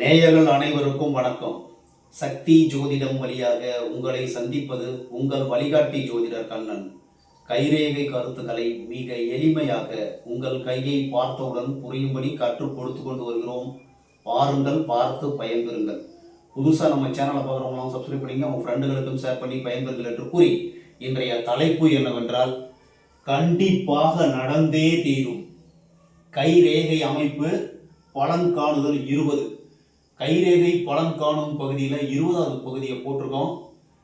நேயர்கள் அனைவருக்கும் வணக்கம். சக்தி ஜோதிடம் வழியாக உங்களை சந்திப்பது உங்கள் வழிகாட்டி ஜோதிடர் கண்ணன். கைரேகை கருத்துக்களை மிக எளிமையாக உங்கள் கையை பார்த்தவுடன் புரியும்படி கற்றுக் கொடுத்து கொண்டு வருகிறோம். பாருங்கள் பார்த்து பயன்பெறுங்கள். புதுசாக நம்ம சேனலை பார்க்குறவங்களாம் சப்ஸ்கிரைப் பண்ணிங்க உங்கள் ஃப்ரெண்டுகளுக்கும் ஷேர் பண்ணி பயன்பெறுங்கள் என்று கூறி இன்றைய தலைப்பு என்னவென்றால் கண்டிப்பாக நடந்தே தீரும். கைரேகை அமைப்பு பலன் காணுதல் இருபது. கைரேகை பலன் காணும் பகுதியில் இருபதாவது பகுதியை போட்டிருக்கோம்.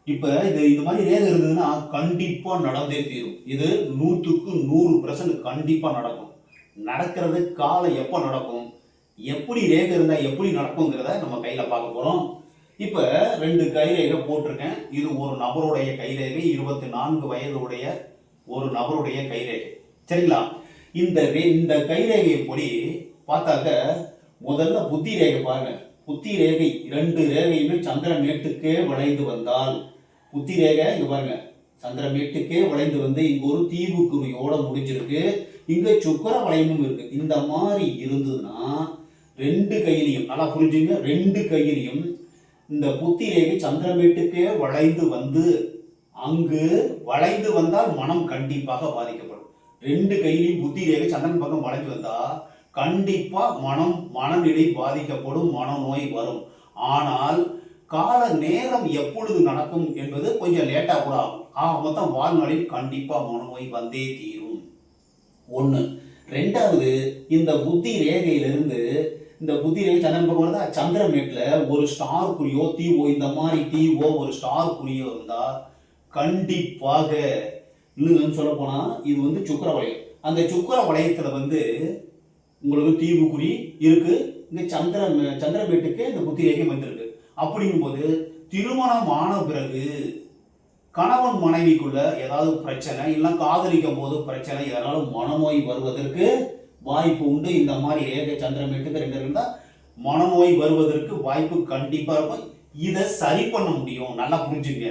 இப்போ இது இந்த மாதிரி ரேகை இருந்ததுன்னா கண்டிப்பாக நடந்தே தீரும். இது நூற்றுக்கு நூறு பர்சன்ட் கண்டிப்பாக நடக்கும். நடக்கிறது காலம் எப்போ நடக்கும்? எப்படி ரேகை இருந்தால் எப்படி நடக்குங்கிறத நம்ம கையில் பார்க்க போகிறோம் இப்போ ரெண்டு கைரேகை போட்டிருக்கேன். இது ஒரு நபருடைய கைரேகை இருபத்தி நான்கு வயதுடைய ஒரு நபருடைய கைரேகை. சரிங்களா? இந்த இந்த கைரேகையை படி பார்த்தாக்க முதல்ல புத்தி ரேகை பாருங்க. புத்தி ரேகை இரண்டு ரேகையுமே சந்திர மேட்டுக்கே வளைந்து வந்தால் புத்தி ரேகை இங்கே பாருங்க சந்திர மேட்டுக்கே வளைந்து வந்து இங்கே ஒரு தீவு குறியோட முடிஞ்சிருக்கு. இங்கே சுக்கர வளையமும் இருக்கு. இந்த மாதிரி இருந்ததுன்னா ரெண்டு கையிலையும் நல்லா புரிஞ்சுங்க ரெண்டு கையிலையும் இந்த புத்தி ரேகை சந்திரமேட்டுக்கே வளைந்து வந்து அங்கு வளைந்து வந்தால் மனம் கண்டிப்பாக பாதிக்கப்படும். ரெண்டு கையிலையும் புத்தி ரேகை சந்திரன் பக்கம் வளைஞ்சு வந்தால் கண்டிப்பாக மனம் மனநிலை பாதிக்கப்படும் மனநோய் வரும். ஆனால் கால நேரம் எப்பொழுது நடக்கும் என்பது கொஞ்சம் லேட்டாக கூட ஆகும். ஆக மொத்தம் வாழ்நாளில் கண்டிப்பாக மனநோய் வந்தே தீரும். ஒன்று ரெண்டாவது இந்த புத்தி ரேகையிலிருந்து இந்த புத்தி ரேகை சந்திரன் பக்கம் வருதா சந்திரமேட்டில் ஒரு ஸ்டார் குறியோ தீவோ இந்த மாதிரி தீவோ ஒரு ஸ்டார் குறியோ இருந்தால் கண்டிப்பாக இன்னும் சொல்ல போனால் இது வந்து சுக்கர வளையம். அந்த சுக்கர வளையத்தில் வந்து உங்களுக்கு தீவு குறி இருக்கு. இந்த சந்திர சந்திரமேட்டுக்கு இந்த புத்தி ரேகை வந்திருக்கு. அப்படிங்கும்போது திருமணம் ஆன பிறகு கணவன் மனைவிக்குள்ள ஏதாவது பிரச்சனை இல்லை காதலிக்கும் போது பிரச்சனை எதனால மனநோய் வருவதற்கு வாய்ப்பு உண்டு. இந்த மாதிரி ரேகை சந்திரமேட்டுக்கு ரெண்டு இருந்தால் மனநோய் வருவதற்கு வாய்ப்பு கண்டிப்பாக இருக்கும். இதை சரி பண்ண முடியும். நல்லா புரிஞ்சுங்க.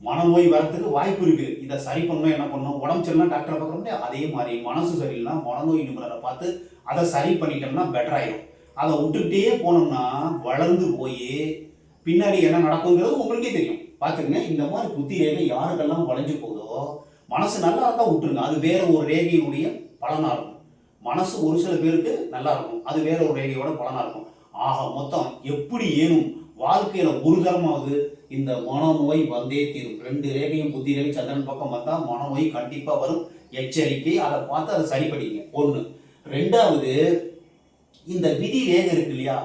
மனநோய் வரத்துக்கு வாய்ப்பு இருக்கு. இதை சரி பண்ணணும் என்ன பண்ணணும் உடம்பு சரியில்லைனா டாக்டரை பார்க்க முடியாது. அதே மாதிரி மனசு சரியில்லைனா மனநோய் நிபுணரை பார்த்து அதை சரி பண்ணிட்டோம்னா பெட்டர் ஆயிடும் அதை விட்டுக்கிட்டே போனோம்னா வளர்ந்து போய் பின்னாடி என்ன நடக்குங்கிறது உங்களுக்கே தெரியும். பார்த்துக்கங்க இந்த மாதிரி புத்தி ரேகை யாருக்கெல்லாம் வளைஞ்சு போதோ மனசு நல்லா தான் விட்டுருங்க. அது வேற ஒரு ரேகையினுடைய பலனாக இருக்கும். மனசு ஒரு சில பேருக்கு நல்லா இருக்கும். அது வேற ஒரு ரேகையோட பலனாக இருக்கும். ஆக மொத்தம் எப்படி ஏனும் வாழ்க்கையில் ஒரு தரமாவது இந்த மனநோய் வந்தே தீரும். ரெண்டு ரேகையும் புத்தி ரேகை சந்திரன் பக்கம் வந்தால் மனநோய் கண்டிப்பாக வரும். எச்சரிக்கை அதை பார்த்து அதை சரி பண்ணிங்க ஒன்று ரெண்டாவது இந்த விதி ரேகை இருக்கு இல்லையா?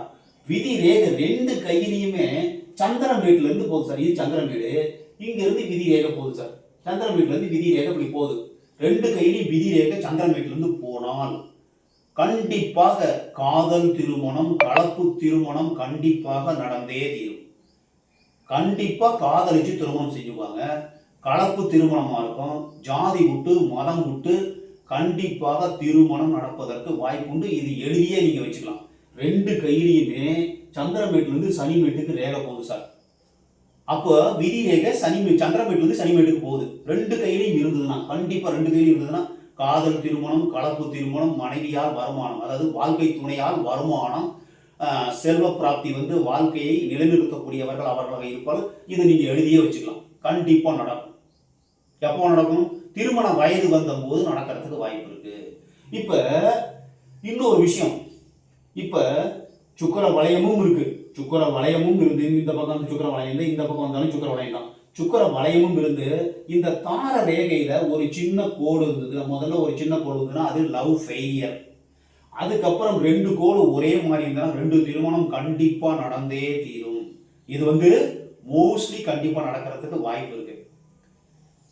விதி ரேகை ரெண்டு கையிலையுமே சந்திரன் வீட்டுல இருந்து போகுது சார். இது சந்திரன் வீடு. இங்க இருந்து விதி ரேகை போகுது சார். சந்திரன் வீட்டுல இருந்து விதி ரேகை இப்படி போகுது. ரெண்டு கையிலையும் விதி ரேகை சந்திரன் வீட்டுல இருந்து போனால் கண்டிப்பாக காதல் திருமணம் கலப்பு திருமணம் கண்டிப்பாக நடந்தே தீரும். கண்டிப்பா காதலிச்சு திருமணம் செஞ்சுக்குவாங்க. கலப்பு திருமணமா இருக்கும். ஜாதி விட்டு மதம் விட்டு கண்டிப்பாக திருமணம் நடப்பதற்கு வாய்ப்புண்டு. இது எழுதியே நீங்க வச்சுக்கலாம். ரெண்டு கையிலையுமே சந்திரமேட்டுலேருந்து சனிமேட்டுக்கு ரேகை போகுது சார். அப்போ விதி ரேகை சனி சந்திரமேட்டுலேருந்து சனிமேட்டுக்கு போகுது. ரெண்டு கையிலையும் இருந்ததுன்னா கண்டிப்பா ரெண்டு கையிலையும் இருந்ததுன்னா காதல் திருமணம் கலப்பு திருமணம் மனைவியால் வருமானம் அதாவது வாழ்க்கை துணையால் வருமானம் செல்வ பிராப்தி வந்து வாழ்க்கையை நிலைநிறுத்தக்கூடியவர்கள் அவர்களாக இருப்பார்கள். இதை நீங்க எழுதியே வச்சுக்கலாம். கண்டிப்பா நடக்கும். எப்போ நடக்கும்? திருமண வயது வந்தபோது நடக்கிறதுக்கு வாய்ப்பு இருக்கு. இப்ப இன்னொரு விஷயம். இப்ப சுக்கர வளையமும் இருக்கு. சுக்கர வளையமும் இருந்து இந்த பக்கம் வந்து சுக்கர வளையம் இல்லை, இந்த பக்கம் வந்தாலும் சுக்கர வளையம் தான். சுக்கர வளையமும் இருந்து இந்த தார ரேகையில ஒரு சின்ன கோடு இருந்தது முதல்ல ஒரு சின்ன கோடு இருந்ததுன்னா அது லவ் ஃபெயிலியர் அதுக்கப்புறம் ரெண்டு கோடு ஒரே மாதிரி இருந்தா ரெண்டு திருமணம் கண்டிப்பா நடந்தே தீரும். இது வந்து மோஸ்ட்லி கண்டிப்பா நடக்கிறதுக்கு வாய்ப்பு இருக்கு.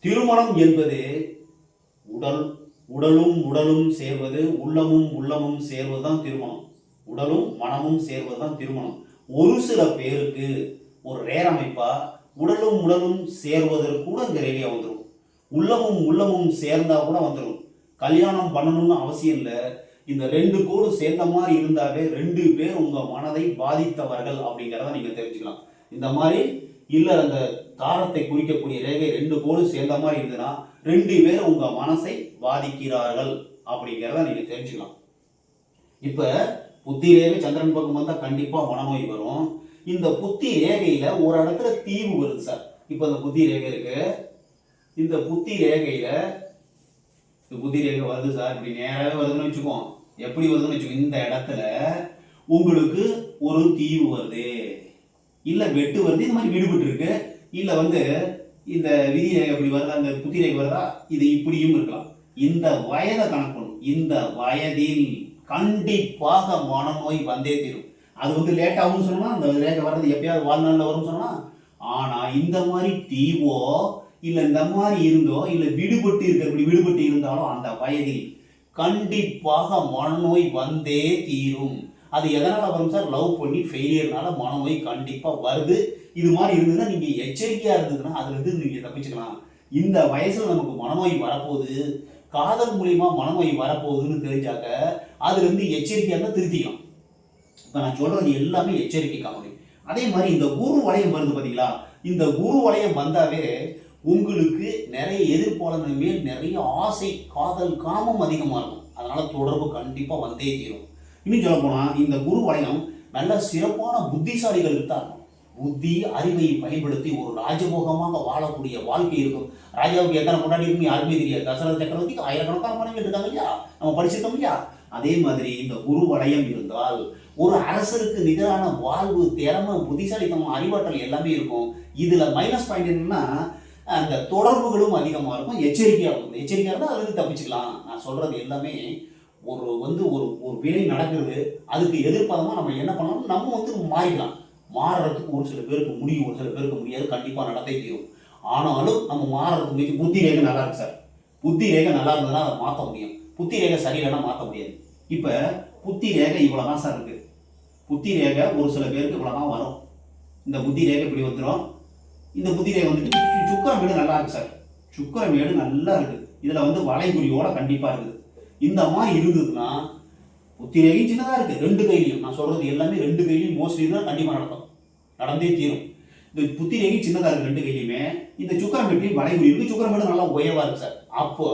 திருமணம் என்பது உடல் உடலும் உடலும் சேர்வது உள்ளமும் உள்ளமும் சேர்வதுதான் திருமணம். உடலும் மனமும் சேர்வதுதான் திருமணம். ஒரு சில பேருக்கு ஒரு ரேர் அமைப்பா உடலும் உடலும் சேர்வதற்கு கூட இந்த வந்துடும் உள்ளமும் உள்ளமும் சேர்ந்தா கூட வந்துடும் கல்யாணம் பண்ணணும்னு அவசியம் இல்லை. இந்த ரெண்டு கோடு சேர்ந்த மாதிரி இருந்தாவே ரெண்டு பேர் உங்க மனதை பாதித்தவர்கள் அப்படிங்கிறத நீங்க தெரிஞ்சுக்கலாம். இந்த மாதிரி இல்லை அந்த தாரத்தை குறிக்கக்கூடிய ரேகை ரெண்டு கோடு சேர்ந்த மாதிரி இருந்ததுன்னா ரெண்டு பேர் உங்கள் மனசை பாதிக்கிறார்கள் அப்படிங்கிறத நீங்கள் தெரிஞ்சுக்கலாம். இப்போ புத்தி ரேகை சந்திரன் பக்கம் வந்தால் கண்டிப்பாக மனநோய் வரும். இந்த புத்தி ரேகையில் ஒரு இடத்துல தீவு வருது சார். இப்போ அந்த புத்தி ரேகை இருக்கு. இந்த புத்தி ரேகையில் இந்த புத்தி ரேகை வருது சார். இப்படி நேராகவே வருதுன்னு வச்சுக்குவோம் எப்படி வருதுன்னு வச்சுக்கோ இந்த இடத்துல உங்களுக்கு ஒரு தீவு வருது. இல்லை வெட்டு வருது இந்த மாதிரி விடுபட்டு இருக்கு இல்லை வந்து இந்த விதி ரேகை இப்படி வருதா இந்த புத்தி ரேகை வருதா இது இப்படியும் இருக்கலாம். இந்த வயதை கணக்கணும் இந்த வயதில் கண்டிப்பாக மனநோய் வந்தே தீரும். அது வந்து லேட் ஆகும்னு சொன்னால் அந்த ரேகை வர்றது எப்பயாவது வாழ்நாளில் வரும்னு சொன்னால் ஆனால் இந்த மாதிரி தீவோ இல்லை இந்த மாதிரி இருந்தோ இல்லை விடுபட்டு இருக்க இப்படி விடுபட்டு இருந்தாலும் அந்த வயதில் கண்டிப்பாக மனநோய் வந்தே தீரும். அது எதனால் வரும் சார்? லவ் பண்ணி ஃபெயிலியர்னால மனநோய் கண்டிப்பாக வருது. இது மாதிரி இருந்ததுன்னா நீங்கள் எச்சரிக்கையாக இருந்ததுன்னா அதுலேருந்து நீங்கள் தப்பிச்சுக்கலாம். இந்த வயசில் நமக்கு மனநோய் வரப்போகுது. காதல் மூலிமா மனநோய் வரப்போகுதுன்னு தெரிஞ்சாக்க அதுலேருந்து எச்சரிக்கையாக இருந்தால் திருத்திக்கலாம். இப்போ நான் சொல்கிறது எல்லாமே எச்சரிக்கை காமெடி அதே மாதிரி இந்த குரு வளையம் வருது பார்த்தீங்களா இந்த குரு வளையம் வந்தாவே உங்களுக்கு நிறைய எதிர்ப்பாளர்கள் மேல் நிறைய ஆசை காதல் காமம் அதிகமாக இருக்கும். அதனால் தொடர்பு கண்டிப்பாக வந்தே தீரும். இன்னும் சொல்ல போனால் இந்த குரு வளையம் நல்ல சிறப்பான புத்திசாலிகளுக்கு தான் இருக்கும் புத்தி அறிவை பயன்படுத்தி ஒரு ராஜபோகமாக வாழக்கூடிய வாழ்க்கை இருக்கும். ராஜாவுக்கு எத்தனை கொண்டாடி இருக்கும் யாருமே தெரியாது. தசரத சக்கரவர்த்திக்கு ஆயிரக்கணக்கான மனைவி இருக்காங்க இல்லையா? நம்ம படிச்சிருக்கோம் இல்லையா? அதே மாதிரி இந்த குரு வளையம் இருந்தால் ஒரு அரசருக்கு நிகரான வாழ்வு திறமை புத்திசாலித்தனம் அறிவாற்றல் எல்லாமே இருக்கும். இதுல மைனஸ் பாயிண்ட் என்னன்னா அந்த தொடர்புகளும் அதிகமாக இருக்கும். எச்சரிக்கையாக இருக்கும். எச்சரிக்கையாக இருந்தால் அதுலேருந்து தப்பிச்சுக்கலாம். நான் சொல்றது எல்லாமே ஒரு வந்து ஒரு ஒரு வினை நடக்குது அதுக்கு எதிர்ப்பதமாக நம்ம என்ன பண்ணணும்? நம்ம வந்து மாறிக்கலாம். மாறுறதுக்கு ஒரு சில பேருக்கு முடியும் ஒரு சில பேருக்கு முடியாது. கண்டிப்பாக நடந்தே தீரும். ஆனாலும் நம்ம மாறுறதுக்கு முயற்சி புத்தி ரேகை நல்லா இருக்கு சார். புத்தி ரேகை நல்லா இருந்ததுன்னா அதை மாற்ற முடியும். புத்தி ரேகை சரியில்லைன்னா மாற்ற முடியாது. இப்போ புத்தி ரேகை இவ்வளோ தான் சார் இருக்குது புத்தி ரேகை ஒரு சில பேருக்கு இவ்வளோ தான் வரும். இந்த புத்தி ரேகை இப்படி வந்துடும் இந்த புத்தி ரேகை வந்துட்டு சு- சுக்கிர வீடு நல்லா இருக்கு சார். சுக்கிர வீடு நல்லா இருக்குது இதில் வந்து வளைகுறியோட கண்டிப்பாக இருக்குது. இந்த அம்மா இருந்ததுன்னா ஒத்திரையும் சின்னதாக இருக்குது ரெண்டு கையிலையும். நான் சொல்கிறது எல்லாமே ரெண்டு கையிலையும் மோஸ்ட்லி தான் கண்டிப்பாக நடக்கும். நடந்தே தீரும். இந்த புத்தி சின்னதாக இருக்குது ரெண்டு கையிலையுமே இந்த சுக்கரம் வீட்லையும் வளைகுறி இருக்குது சுக்கரம் வீடு நல்லா உயர்வா இருக்கு சார். அப்போ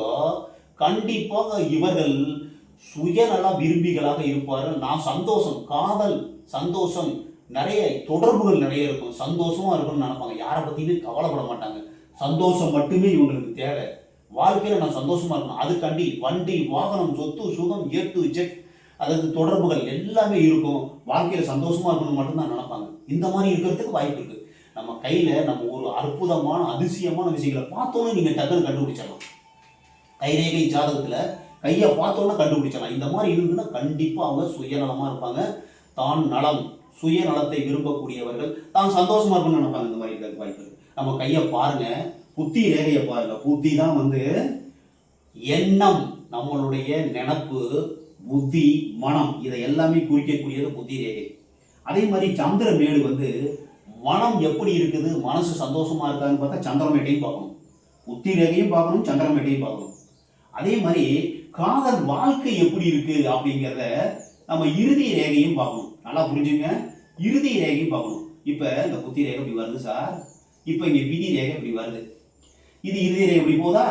கண்டிப்பாக இவர்கள் சுயநல விரும்பிகளாக இருப்பார்கள். நான் சந்தோஷம் காதல் சந்தோஷம் நிறைய தொடர்புகள் நிறைய இருக்கும். சந்தோஷமாக இருக்கும்னு நினைப்பாங்க. யாரை பற்றியுமே கவலைப்பட மாட்டாங்க. சந்தோஷம் மட்டுமே இவங்களுக்கு தேவை. வாழ்க்கையில நான் சந்தோஷமா இருக்கணும். அதுக்காண்டி வண்டி வாகனம் சொத்து சுகம் ஏ டு ஜெட் அதாவது தொடர்புகள் எல்லாமே இருக்கும். வாழ்க்கையில சந்தோஷமா இருக்கணும் மட்டும்தான் நினைப்பாங்க. இந்த மாதிரி இருக்கிறதுக்கு வாய்ப்பு இருக்கு. நம்ம கையில நம்ம ஒரு அற்புதமான அதிசயமான விஷயங்களை பார்த்தோன்னே நீங்க டக்குன்னு கண்டுபிடிச்சிடலாம். கைரேகை ஜாதகத்துல கையை பார்த்தோன்னே கண்டுபிடிச்சிடலாம். இந்த மாதிரி இருந்ததுன்னா கண்டிப்பா அவங்க சுயநலமா இருப்பாங்க. தான் நலம் சுயநலத்தை விரும்பக்கூடியவர்கள் தான் சந்தோஷமா இருக்கணும்னு நினைப்பாங்க. இந்த மாதிரி இருக்கிறதுக்கு வாய்ப்பு நம்ம கையை பாருங்க. புத்தி ரேகையை பாருங்க புத்தி தான் வந்து எண்ணம் நம்மளுடைய நினப்பு புத்தி மனம் இதை எல்லாமே குறிக்கக்கூடியது புத்தி ரேகை. அதே மாதிரி சந்திரமேடு வந்து மனம் எப்படி இருக்குது மனசு சந்தோஷமா இருக்கான்னு பார்த்தா சந்திரமேட்டையும் பார்க்கணும். புத்தி ரேகையும் பார்க்கணும் சந்திரமேட்டையும் பார்க்கணும். அதே மாதிரி காதல் வாழ்க்கை எப்படி இருக்கு அப்படிங்கிறத நம்ம இறுதி ரேகையும் பார்க்கணும். நல்லா புரிஞ்சுங்க? இறுதி ரேகையும் பார்க்கணும். இப்போ இந்த புத்தி ரேகை இப்படி வருது சார்? இப்போ இங்கே விதி ரேகை இப்படி வருது? இது இறுதி எப்படி இப்படி போதா?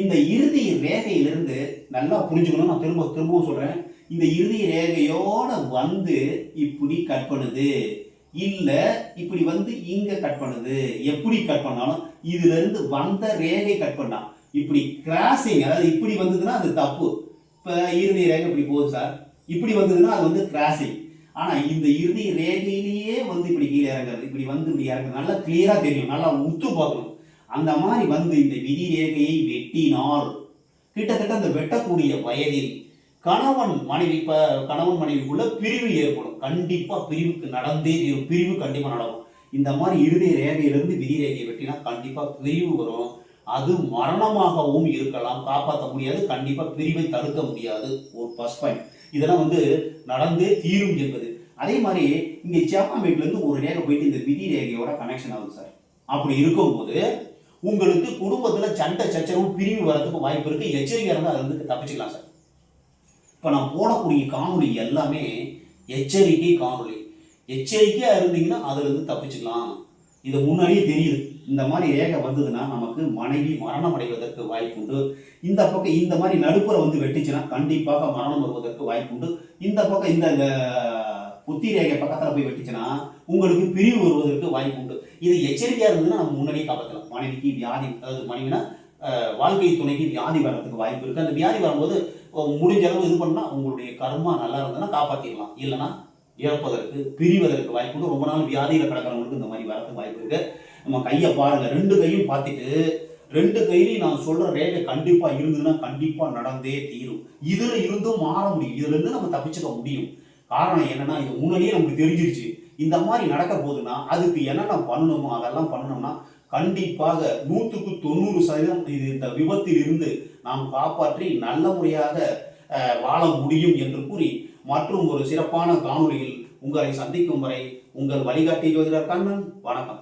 இந்த இறுதி ரேகையிலிருந்து நல்லா புரிஞ்சுக்கணும் நான் திரும்ப திரும்பவும் சொல்கிறேன் இந்த இறுதி ரேகையோட வந்து இப்படி கட் பண்ணுது. இல்லை இப்படி வந்து இங்கே கட் பண்ணுது. எப்படி கட் பண்ணாலும் இதுலேருந்து வந்த ரேகை கட் பண்ணா இப்படி கிராசிங் அதாவது இப்படி வந்ததுன்னா அது தப்பு. இப்போ இறுதி ரேகை இப்படி போகுது சார். இப்படி வந்ததுன்னா அது வந்து கிராசிங் ஆனால் இந்த இறுதி ரேகையிலேயே வந்து இப்படி கீழே இறங்குறது இப்படி வந்து இப்படி இறங்குறது நல்லா கிளியராக தெரியும். நல்லா உத்து பார்க்கணும். அந்த மாதிரி வந்து இந்த விதி ரேகையை வெட்டினால் கிட்டத்தட்ட அந்த வெட்டக்கூடிய வயதில் கணவன் மனைவி இப்போ கணவன் மனைவிக்குள்ள பிரிவு ஏற்படும். கண்டிப்பா பிரிவுக்கு நடந்தே பிரிவு கண்டிப்பா நடக்கும். இந்த மாதிரி இறுதி ரேகையிலிருந்து விதி ரேகையை வெட்டினா கண்டிப்பா பிரிவு வரும். அது மரணமாகவும் இருக்கலாம். காப்பாற்ற முடியாது. கண்டிப்பா பிரிவை தடுக்க முடியாது. ஒரு பஸ் பாயிண்ட் இதெல்லாம் வந்து நடந்தே தீரும் என்பது. அதே மாதிரி இங்க சேப்பாமேட்ல இருந்து ஒரு ரேகை போயிட்டு இந்த விதி ரேகையோட கனெக்ஷன் ஆகுது சார் அப்படி இருக்கும்போது உங்களுக்கு குடும்பத்தில் சண்டை சச்சரவு பிரிவு வரதுக்கு வாய்ப்பு இருக்கு. எச்சரிக்கையாக இருந்தால் அதுல தப்பிச்சுக்கலாம் சார். இப்போ நான் போடக்கூடிய காணொலி எல்லாமே எச்சரிக்கை காணொலி எச்சரிக்கையாக இருந்தீங்கன்னா அதுலேருந்து தப்பிச்சுக்கலாம். இது முன்னாடியே தெரியுது. இந்த மாதிரி ரேகை வந்ததுன்னா நமக்கு மனைவி மரணம் அடைவதற்கு வாய்ப்பு உண்டு. இந்த பக்கம் இந்த மாதிரி நடுப்புற வந்து வெட்டுச்சுன்னா கண்டிப்பாக மரணம் வருவதற்கு வாய்ப்பு உண்டு. இந்த பக்கம் இந்த புத்தி ரேகை பக்கத்தில் போய் வெட்டுச்சுன்னா உங்களுக்கு பிரிவு வருவதற்கு வாய்ப்பு உண்டு. இது எச்சரிக்கையாக இருந்ததுன்னா நம்ம முன்னாடியே காப்பாற்றலாம் மனைவிக்கு வியாதி அதாவது மனைவினா வாழ்க்கை துணைக்கு வியாதி வர்றதுக்கு வாய்ப்பு இருக்குது அந்த வியாதி வரும்போது முடிஞ்ச அளவு இது பண்ணால் உங்களுடைய கர்மா நல்லா இருந்ததுன்னா காப்பாற்றிடலாம் இல்லைன்னா இழப்பதற்கு பிரிவதற்கு வாய்ப்பு உண்டு. ரொம்ப நாள் வியாதியில் கிடக்கிறவங்களுக்கு இந்த மாதிரி வரதுக்கு வாய்ப்பு இருக்குது நம்ம கையை பாருங்கள் ரெண்டு கையும் பார்த்துட்டு ரெண்டு கையிலையும் நான் சொல்ற ரேகை கண்டிப்பாக இருந்ததுன்னா கண்டிப்பாக நடந்தே தீரும். இதுல இருந்தும் மாற முடியும். இதுலேருந்து நம்ம தப்பிச்சுக்க முடியும். காரணம் என்னன்னா இது முன்னாடியே நமக்கு தெரிஞ்சிருச்சு. இந்த மாதிரி நடக்க போகுதுன்னா அதுக்கு என்னென்ன பண்ணணுமோ அதெல்லாம் பண்ணணும்னா கண்டிப்பாக நூற்றுக்கு தொண்ணூறு சதவீதம் இது இந்த விபத்தில் இருந்து நாம் காப்பாற்றி நல்ல முறையாக அஹ், வாழ முடியும் என்று கூறி மற்றும் ஒரு சிறப்பான காணொளியில் உங்களை சந்திக்கும் வரை உங்கள் வழிகாட்டி ஜோதிடர் கண்ணன். வணக்கம்.